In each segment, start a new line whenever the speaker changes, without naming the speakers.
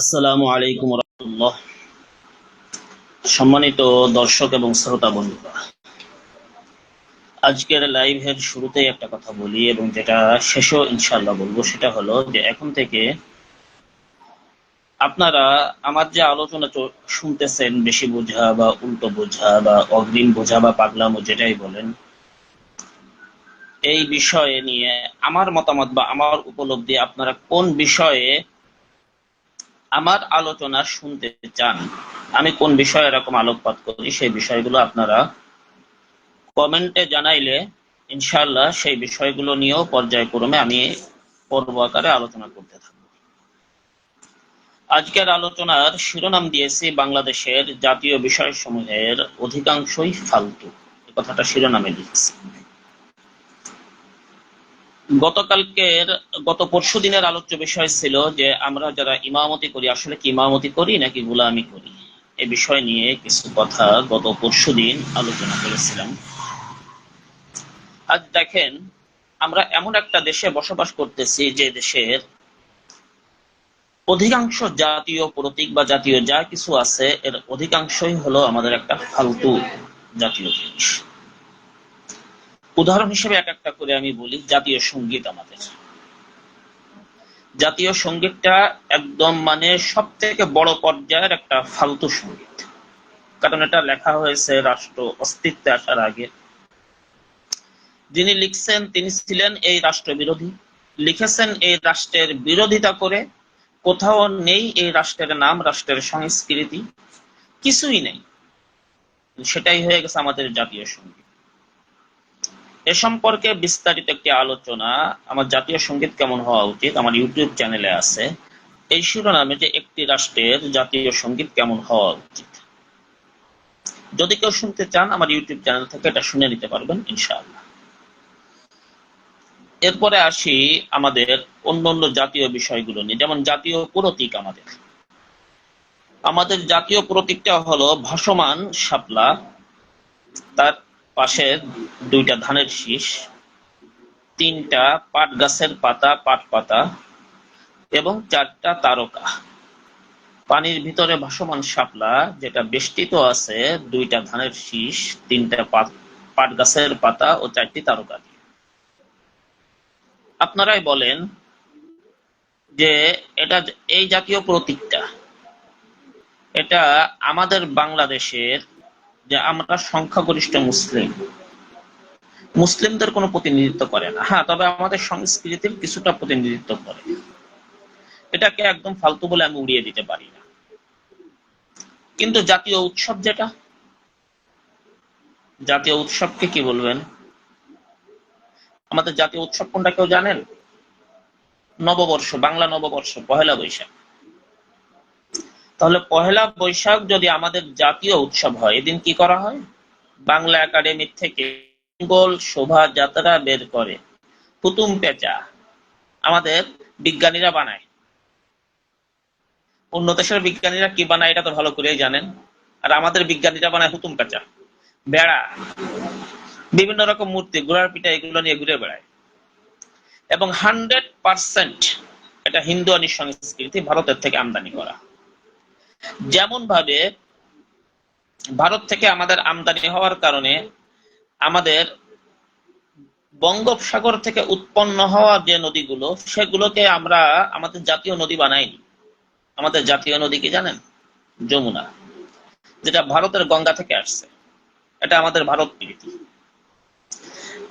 আসসালামু আলাইকুম রহমতুল্লাহ। সম্মানিত দর্শক এবং শ্রোতা বন্ধুরা, আজকের লাইভের শুরুতেই একটা কথা বলি এবং যেটা শেষও ইনশাল্লাহ বলব, সেটা হলো যে এখন থেকে আপনারা আমার যে আলোচনা শুনতেছেন, বেশি বোঝা বা উল্টো বোঝা বা অগ্রিম বোঝা বা পাগলামো যেটাই বলেন, এই বিষয়ে নিয়ে আমার মতামত বা আমার উপলব্ধি আপনারা কোন বিষয়ে আমার আলোচনা শুনতে চান, আমি কোন বিষয়ে এরকম আলোকপাত করি সেই বিষয়গুলো আপনারা কমেন্টে জানাইলে ইনশাল্লাহ সেই বিষয়গুলো নিয়েও পর্যায়ক্রমে আমি পর্ব আকারে আলোচনা করতে থাকব। আজকের আলোচনার শিরোনাম দিয়েছি বাংলাদেশের জাতীয় বিষয়সমূহের অধিকাংশই ফালতু। কথাটা শিরোনামে লিখছি। গতকালকের, গত পরশু দিনের আলোচ্য বিষয় ছিল যে আমরা যারা ইমামতি করি, আসলে কি ইমামতি করি নাকি গুলামি করি? এ বিষয় নিয়ে কিছু কথা গত পরশু দিন আলোচনা করেছিলাম। আজ দেখেন, আমরা এমন একটা দেশে বসবাস করতেছি যে দেশের অধিকাংশ জাতীয় প্রতীক বা জাতীয় যা কিছু আছে, এর অধিকাংশই হলো আমাদের একটা ফালতু জাতীয় জিনিস। উদাহরণ হিসেবে এক একটা করে আমি বলি, জাতীয় সংগীত আমাদের। জাতীয় সঙ্গীতটা একদম মানে সব থেকে বড় পর্যায়ের একটা ফালতু সংগীত। কারণ এটা লেখা হয়েছে রাষ্ট্র অস্তিত্বে আসার আগে। যিনি লিখছেন, তিনি ছিলেন এই রাষ্ট্র বিরোধী লিখেছেন এই রাষ্ট্রের বিরোধিতা করে। কোথাও নেই এই রাষ্ট্রের নাম, রাষ্ট্রের সংস্কৃতি। কিছুই নেই। সেটাই হয়ে গেছে আমাদের জাতীয় সংগীত। এ সম্পর্কে বিস্তারিত একটি আলোচনা আমার জাতীয় সংগীত কেমন হওয়া উচিত আমার ইউটিউব চ্যানেলে আছে। এই শিরোনামে যে একটি রাষ্ট্রের জাতীয় সংগীত কেমন হওয়া উচিত। যদি কেউ শুনতে চান আমার ইউটিউব চ্যানেল থেকে এটা শুনে নিতে পারবেন, ইনশাআল্লাহ। এরপরে আসি আমাদের অন্য অন্য জাতীয় বিষয়গুলো নিয়ে, যেমন জাতীয় প্রতীক আমাদের। আমাদের জাতীয় প্রতীকটা হলো ভাসমান শাপলা। তার পাশে দুইটা ধানের শীষ, তিনটা পাট গাছের পাতা পাট পাতা এবং চারটা তারকা। পানির ভিতরে ভাসমান শাপলা, যেটা বেষ্টিত আছে, দুইটা ধানের শীষ, তিনটা পাট গাছের পাতা ও চারটি তারকা দিয়ে। আপনারাই বলেন যে এটা এই জাতীয় প্রতীকটা, এটা আমাদের বাংলাদেশের যে আমরা সংখ্যাগরিষ্ঠ মুসলিম। মুসলিমদের কোনো প্রতিনিধিত্ব করে না। হ্যাঁ তবে আমাদের সংস্কৃতির কিছুটা প্রতিনিধিত্ব করে। এটাকে একদম ফালতু বলে আমি উড়িয়ে দিতে পারি না। কিন্তু জাতীয় উৎসব যেটা, জাতীয় উৎসবকে কি বলবেন? আমাদের জাতীয় উৎসব কোনটা কেউ জানেন? নববর্ষ, বাংলা নববর্ষ, পহেলা বৈশাখ। তাহলে পহেলা বৈশাখ যদি আমাদের জাতীয় উৎসব হয়, এদিন কি করা হয়? বাংলা একাডেমি থেকে বেঙ্গল শোভাযাত্রা বের করে, পুতুম পেঁচা আমাদের বিজ্ঞানীরা বানায়। অন্য দেশের বিজ্ঞানীরা কি বানায়, এটা তো ভালো করেই জানেন। আর আমাদের বিজ্ঞানীরা বানায় হুতুম পেঁচা, বেড়া, বিভিন্ন রকম মূর্তি ঘোড়ার পিঠা, এগুলো নিয়ে ঘুরে বেড়ায়। এবং হান্ড্রেড পার্সেন্ট এটা হিন্দুয়ানি সংস্কৃতি, ভারতের থেকে আমদানি করা। যেমন ভাবে ভারত থেকে আমাদের আমদানি হওয়ার কারণে আমাদের বঙ্গোপসাগর থেকে উৎপন্ন হওয়া যে নদীগুলো, সেগুলোকে আমরা আমাদের জাতীয় নদী বানাইনি। আমাদের জাতীয় নদী কি জানেন? যমুনা, যেটা ভারতের গঙ্গা থেকে আসছে। এটা আমাদের ভারত প্রীতি।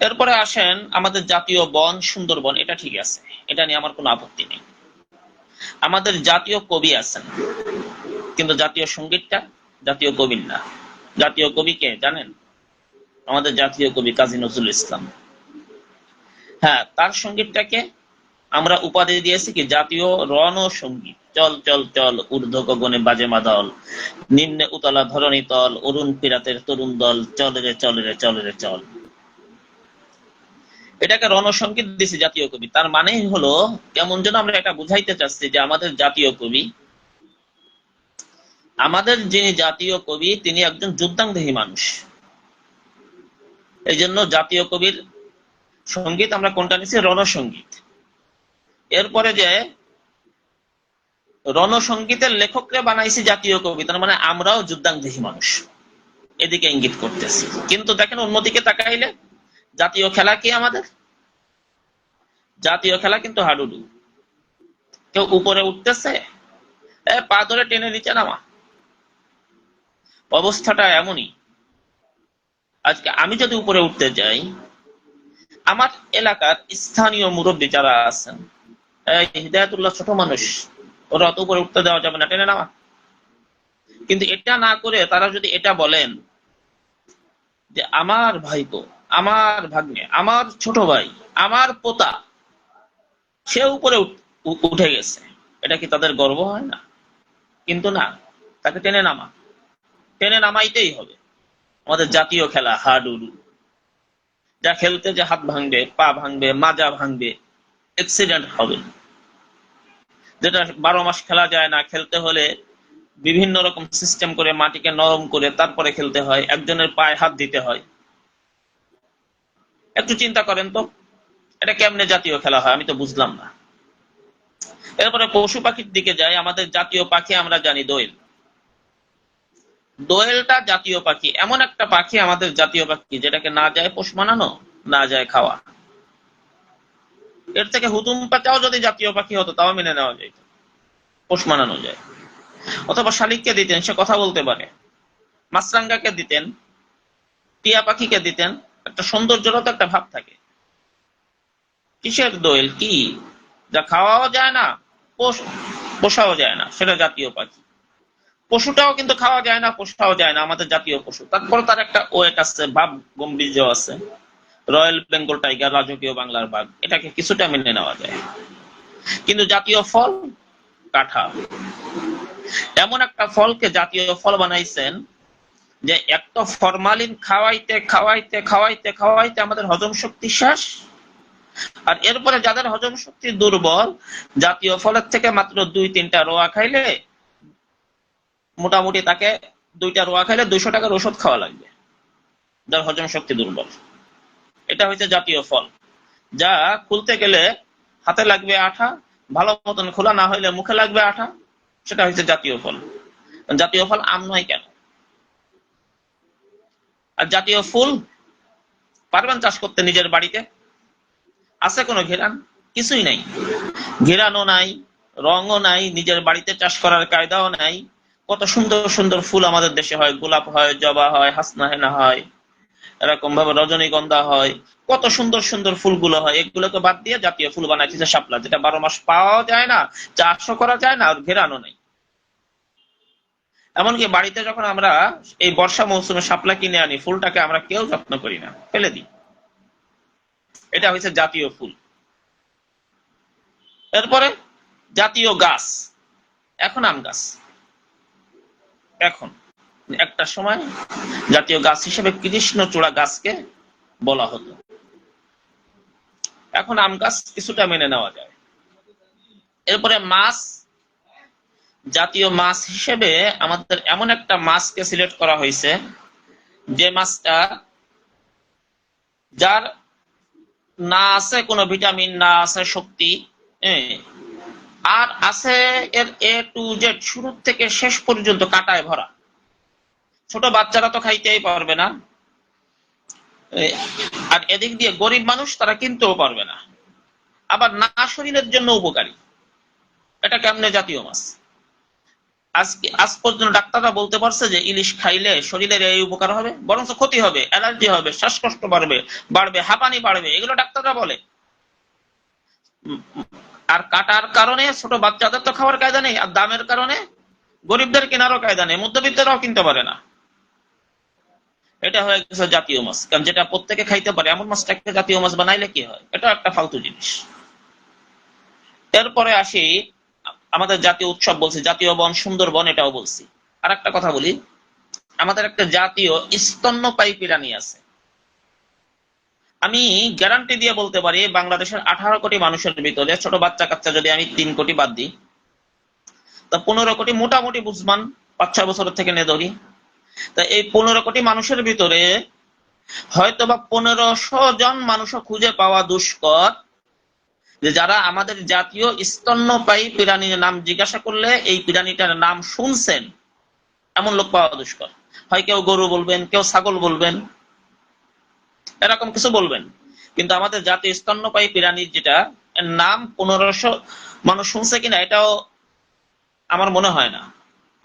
এরপরে আসেন আমাদের জাতীয় বন সুন্দরবন, এটা ঠিক আছে। এটা নিয়ে আমার কোনো আপত্তি নেই। আমাদের জাতীয় কবি আছেন। কিন্তু জাতীয় সঙ্গীতটা জাতীয় কবির না। জাতীয় কবি কে জানেন? আমাদের জাতীয় কবি কাজী নজরুল ইসলাম। হ্যাঁ তার সঙ্গীতটাকে আমরা উপাধি দিয়েছি কি জাতীয় রণ সংগীত। চল চল চল ঊর্ধ্ব গগনে বাজে মাদল, নিম্নে উতলা ধরণী তল, অরুণ পিরাতের তরুণ দল, চল রে চল রে চল রে, চল। এটাকে রণসঙ্গীত দিয়েছি জাতীয় কবি। তার মানে হলো কেমন যেন আমরা এটা বুঝাইতে চাচ্ছি যে আমাদের জাতীয় কবি, আমাদের যিনি জাতীয় কবি, তিনি একজন যুদ্ধাংদেহী মানুষ। এই জন্য জাতীয় কবির সংগীত আমরা কোনটা নিচ্ছি রণসঙ্গীত। এরপরে যে রণসঙ্গীতের লেখকরা বানাইছি জাতীয় কবি, তার মানে আমরাও যুদ্ধাংদেহী মানুষ। এদিকে ইঙ্গিত করতেছি। কিন্তু দেখেন অন্যদিকে তাকাইলে জাতীয় খেলা কি আমাদের? জাতীয় খেলা কিন্তু হাডুডু। কেউ উপরে উঠতেছে? পা ধরে টেনে নিচে নামা। অবস্থাটা এমনই। আজকে আমি যদি উপরে উঠতে যাই, আমার এলাকার স্থানীয় মুরব্বী যারা আছেন হৃদায়তুল্লাহ ছোট মানুষ, ওরা অত উপরে উঠতে দেওয়া যাবে না, টেনে নামা। কিন্তু এটা না করে তারা যদি এটা বলেন যে, আমার ভাইপো আমার ভাগ্নে, আমার ছোট ভাই, আমার পোতা, সে উপরে উঠ- গেছে। এটা কি তাদের গর্ব হয় না? কিন্তু না, তাকে টেনে নামা। টেনে নামাইতেই হবে। আমাদের জাতীয় খেলা, হাডুডু। যা খেলতে যে হাত ভাঙবে, পা ভাঙবে, মাজা ভাঙবে অ্যাক্সিডেন্ট হবে। যেটা বারো মাস খেলা যায় না, খেলতে হলে বিভিন্ন রকম সিস্টেম করে, মাটিকে নরম করে, তারপরে খেলতে হয়। একজনের পায়ে হাত দিতে হয়। একটু চিন্তা করেন তো, এটা কেমনে জাতীয় খেলা হয় আমি তো বুঝলাম না। এরপরে পশু পাখির দিকে যাই, আমাদের জাতীয় পাখি আমরা জানি দোয়েল। দোয়েলটা জাতীয় পাখি, এমন একটা পাখি আমাদের জাতীয় পাখি, যেটাকে না যায় পোষ মানানো, না যায় খাওয়া। এর থেকে হুতুম পাচাও যদি জাতীয় পাখি হতো, তাও মেনে নেওয়া যেত পোষ মানানো যায়। অথবা শালিককে দিতেন, সে কথা বলতে পারে। মাছরাঙ্গাকে দিতেন, টিয়া পাখিকে দিতেন একটা সৌন্দর্যরত একটা ভাব থাকে। কিসের দোয়েল? কি? যা খাওয়াও যায় না পোষাও যায় না, সেটা জাতীয় পাখি। পশুটাও কিন্তু খাওয়া যায় না, পোষাও যায় না, আমাদের জাতীয় পশু। তারপর তার একটা ওয়েট আছে, ভাব গম্ভীর্য আছে। রয়্যাল বেঙ্গল টাইগার, রাজকীয় বাংলার বাঘ, এটাকে কিছুটা মেনে নেওয়া যায়। কিন্তু জাতীয় ফল, কাঁঠাল। এমন একটা ফলকে জাতীয় ফল বানাইছেন যে এত ফরমালিন খাওয়াইতে খাওয়াইতে খাওয়াইতে খাওয়াইতে আমাদের হজম শক্তি শেষ। আর এরপরে যাদের হজম শক্তি দুর্বল, জাতীয় ফলের থেকে মাত্র দুই তিনটা রোয়া খাইলে মোটামুটি তাকে দুইটা রোয়া খাইলে দুইশো টাকার ওষুধ খাওয়া লাগবে। যার হজম শক্তি দুর্বল। এটা হচ্ছে জাতীয় ফল। যা খুলতে গেলে হাতে লাগবে আঠা, ভালো মতন খোলা না হইলে মুখে লাগবে আঠা, সেটা হচ্ছে জাতীয় ফল। জাতীয় ফল আম নয় কেন? আর জাতীয় ফুল পারবেন চাষ করতে নিজের বাড়িতে, আছে কোনো ঘেরান? কিছুই নাই। ঘেরানো নাই, রঙও নাই, নিজের বাড়িতে চাষ করার কায়দাও নাই। কত সুন্দর সুন্দর ফুল আমাদের দেশে হয়, গোলাপ হয়, জবা হয়, হাসনা হেনা হয় এরকম ভাবে রজনীগন্ধা হয়, কত সুন্দর সুন্দর ফুলগুলো হয়। এগুলোকে বাদ দিয়ে জাতীয় ফুল বানাইছে শাপলা, যেটা বারো মাস পাওয়া যায় না, চাষও করা যায় না, আর ঘেরানো নাই। এমনকি বাড়িতে যখন আমরা এই বর্ষা মৌসুমে শাপলা কিনে আনি, ফুলটাকে আমরা কেউ যত্ন করি না, ফেলে দিই। এটা হচ্ছে জাতীয় ফুল। এরপরে জাতীয় গাছ। এখন আম গাছ। এখন। একটা সময় জাতীয় গাছ হিসেবে কৃষ্ণচূড়া গাছকে বলা হতো। এখন আম গাছ কিছুটা মেনে নেওয়া যায়। এরপরে মাছ জাতীয় মাছ হিসেবে আমাদের এমন একটা মাছকে সিলেক্ট করা হয়েছে, যে মাছটা যার না আছে কোনো ভিটামিন, না আছে শক্তি আর আছে এর এ টু জেড শুরু থেকে শেষ পর্যন্ত কাটায় ভরা। ছোট বাচ্চারা তো খাইতেই পারবে না। আর এদিক দিয়ে গরিব মানুষ তারা কিনতেও পারবে না। আবার না শরীরের জন্য উপকারী। এটা কেমনে জাতীয় মাছ? আজকে আজ পর্যন্ত ডাক্তাররা বলতে পারছে যে ইলিশ খাইলে শরীরের এই উপকার হবে বরং ক্ষতি হবে, অ্যালার্জি হবে, শ্বাসকষ্ট বাড়বে বাড়বে, হাঁপানি বাড়বে, এগুলো ডাক্তাররা বলে। আর কাটার কারণে ছোট বাচ্চাদের তো খাওয়ার কায়দা নেই, আর দামের কারণে গরিবদের কেনারও কায়দা নেই, মধ্যবিত্তরাও কিনতে পারে না। এটা হয়ে গেছে জাতীয় মাছ, কারণ যেটা প্রত্যেকে খাইতে পারে, এমন মাছটাকে জাতীয় মাছ বানাইলে কি হয়? এটা একটা ফালতু জিনিস। এরপরে আসি আমাদের জাতীয় উৎসব বলছি, জাতীয় বন সুন্দরবন এটাও বলছি। আর একটা কথা বলি, আমাদের একটা জাতীয় স্তন্যপায়ী প্রাণী আছে। আমি গ্যারান্টি দিয়ে বলতে পারি, বাংলাদেশের আঠারো কোটি মানুষের ভিতরে ছোট বাচ্চা কাচ্চা যদি আমি তিন কোটি বাদ দিই, তা পনেরো কোটি মোটামুটি বুঝবান, পাঁচ ছয় বছরের থেকে নে ধরি। তা এই পনেরো কোটি মানুষের ভিতরে হয়তো বা পনেরোশো জন মানুষও খুঁজে পাওয়া দুষ্কর যে যারা আমাদের জাতীয় স্তন্যপায়ী প্রাণীর নাম জিজ্ঞাসা করলে এই প্রাণীটার নাম শুনছেন, এমন লোক পাওয়া দুষ্কর। হয় কেউ গরু বলবেন, কেউ ছাগল বলবেন, এরকম কিছু বলবেন। কিন্তু আমাদের জাতীয় স্তন্যপায়ী প্রাণীর যেটা নাম পনেরোশো, মানুষ শুনছে কিনা এটাও আমার মনে হয় না।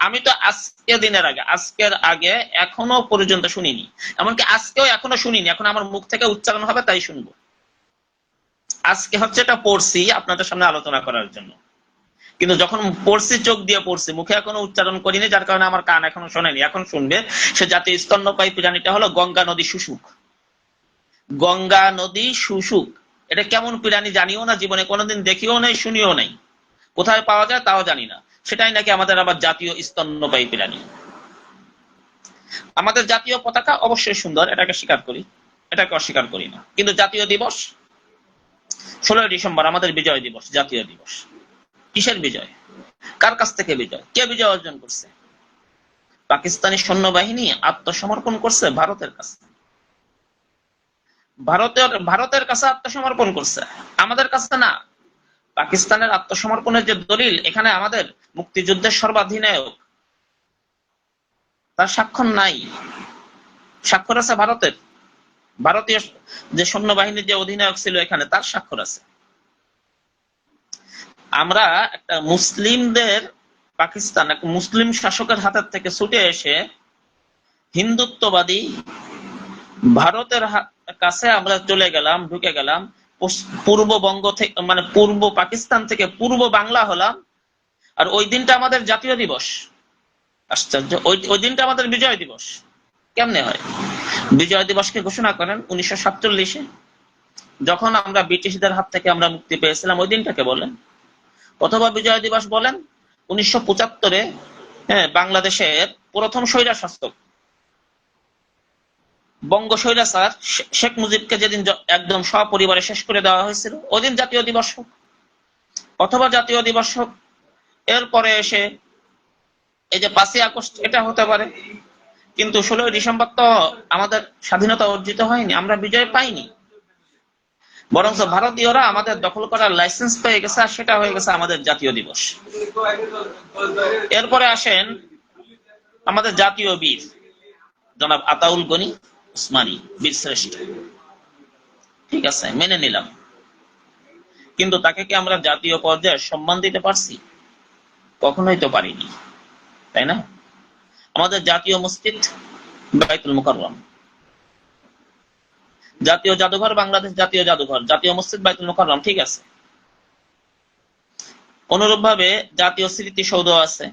আমি তো আজকে দিনের আগে, আজকের আগে এখনও পর্যন্ত শুনিনি। এমনকি আজকেও এখনও শুনিনি, এখন আমার মুখ থেকে উচ্চারণ হবে, তাই শুনব। আজকে হচ্ছে এটা পড়ছি আপনাদের সামনে আলোচনা করার জন্য। কিন্তু যখন পড়ছি, চোখ দিয়ে পড়ছি, মুখে এখনও উচ্চারণ করিনি, যার কারণে আমার কান এখনও শোনেনি। এখন শুনবে, সে জাতীয় স্তন্যপায়ী প্রাণীটা হলো গঙ্গা নদী শুশুক। গঙ্গা নদী শুশুক। এটা কেমন প্রাণী জানিও না, জীবনে কোনোদিন দেখিও নাই, শুনিও নাই। কোথায় পাওয়া যায় তাও জানি না। সেটাই নাকি আমাদের আবার জাতীয় স্তন্যপায়ী প্রাণী। আমাদের জাতীয় পতাকা অবশ্যই সুন্দর, এটাকে স্বীকার করি, এটাকে অস্বীকার করি না। কিন্তু জাতীয় দিবস ষোলোই ডিসেম্বর আমাদের বিজয় দিবস, জাতীয় দিবস। কিসের বিজয়? কার কাছ থেকে বিজয়? কে বিজয় অর্জন করছে? পাকিস্তানি সৈন্যবাহিনী আত্মসমর্পণ করছে ভারতের কাছে ভারতের ভারতের কাছে আত্মসমর্পণ করছে। আমাদের কাছে না। পাকিস্তানের আত্মসমর্পণের যে দলিল, এখানে আমাদের মুক্তিযুদ্ধের সর্বাধিনায়ক। তার স্বাক্ষর নাই। স্বাক্ষর আছে ভারতের। ভারতীয় যে সৈন্যবাহিনীর যে অধিনায়ক ছিল এখানে, তার স্বাক্ষর আছে। আমরা একটা মুসলিমদের পাকিস্তান এক মুসলিম শাসকের হাতের থেকে ছুটে এসে হিন্দুত্ববাদী ভারতের কাছে আমরা চলে গেলাম, ঢুকে গেলাম পূর্ববঙ্গ থেকে মানে পূর্ব পাকিস্তান থেকে পূর্ব বাংলা হলাম, আর ওই দিনটা আমাদের জাতীয় দিবস। আশ্চর্য, ওই ওই দিনটা আমাদের বিজয় দিবস। কেমনে হয়? বিজয় দিবসকে ঘোষণা করেন উনিশশো সাতচল্লিশে। যখন আমরা ব্রিটিশদের হাত থেকে আমরা মুক্তি পেয়েছিলাম, ওই দিনটাকে বলেন। অথবা বিজয় দিবস বলেন উনিশশো পঁচাত্তরে হ্যাঁ বাংলাদেশের প্রথম স্বৈরা শাসক বঙ্গ স্বৈরাচার শেখ মুজিবকে যেদিন একদম সপরিবারে শেষ করে দেওয়া হয়েছিল, ওদিন জাতীয় দিবস হোক, অথবা জাতীয় দিবস হোক, এরপরে এসে এই যে পাঁচই আগস্ট, এটা হতে পারে। কিন্তু ষোলোই ডিসেম্বর তো আমাদের স্বাধীনতা অর্জিত হয়নি, আমরা বিজয় পাইনি। বরং ভারতীয়রা আমাদের দখল করার লাইসেন্স পেয়ে গেছে আর সেটা হয়ে গেছে আমাদের জাতীয় দিবস। এরপরে আসেন আমাদের জাতীয় বীর, জনাব আতাউল গনি উসমানী, বীর শ্রেষ্ঠ। ঠিক আছে, মেনে নিলাম। কিন্তু তাকে কি আমরা জাতীয় পর্যায়ে সম্মান দিতে পারছি? কখনোই তো পারিনি, তাই না? আমাদের জাতীয় মসজিদ বাইতুল মুকাররম। জাতীয় জাদুঘর বাংলাদেশ জাতীয় জাদুঘর। জাতীয় মসজিদ বাইতুল মুকাররম, ঠিক আছে। অনুরূপ ভাবে জাতীয় স্মৃতিসৌধ আছে।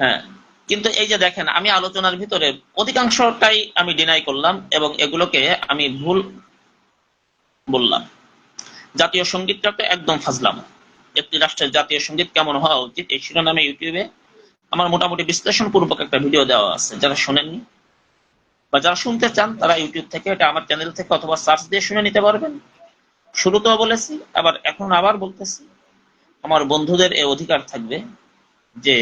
হ্যাঁ কিন্তু এই যে দেখেন, আমি আলোচনার ভিতরে অধিকাংশটাই আমি ডিনাই করলাম এবং এগুলোকে আমি ভুল বললাম। জাতীয় সঙ্গীতটাকে একদম ফাজলাম। একটি রাষ্ট্রের জাতীয় সংগীত কেমন হওয়া উচিত? এই শিরোনামে ইউটিউবে আমার মোটামুটি বিশ্লেষণ পূর্বক একটা ভিডিও দেওয়া আছে, যারা শোনেননি। বা যারা শুনতে চান, তারা ইউটিউব থেকে, এটা আমার চ্যানেল থেকে অথবা সার্চ দিয়ে শুনে নিতে পারবেন। শুরুতেও বলেছি, আবার এখন আবার বলতেছি। আমার বন্ধুদের এই অধিকার থাকবে যে,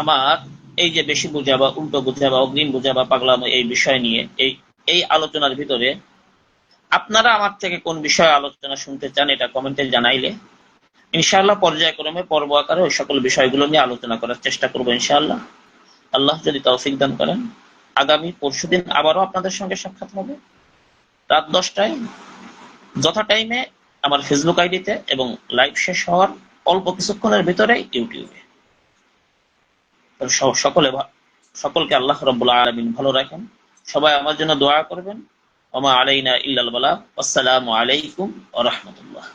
আমার এই যে বেশি বোঝা বা উল্টো বোঝা বা অগ্রিম বোঝা বা পাগলাম এই বিষয় নিয়ে, এই এই আলোচনার ভিতরে আপনারা আমার থেকে কোন বিষয়ে আলোচনা শুনতে চান, এটা কমেন্টে জানাইলে ইনশাআল্লাহ পর্যায়ক্রমে, পর্ব আকারে ওই সকল বিষয়গুলো নিয়ে আলোচনা করার চেষ্টা করব ইনশাআল্লাহ। আল্লাহ যদি তৌফিক দান করেন, আগামী পরশুদিন আবারও আপনাদের সঙ্গে সাক্ষাৎ হবে। রাত দশটায়, যথা টাইমে আমার ফেসবুক আইডিতে এবং লাইভ শেষ হওয়ার অল্প কিছুক্ষণের ভিতরে ইউটিউবে সকলে সকলকে আল্লাহ রব্বুল আলমিন ভালো রাখেন। সবাই আমার জন্য দোয়া করবেন। ওমা আলাইনা ইল্লাল বালা আসসালামু আলাইকুম ওয়া রাহমাতুল্লাহ।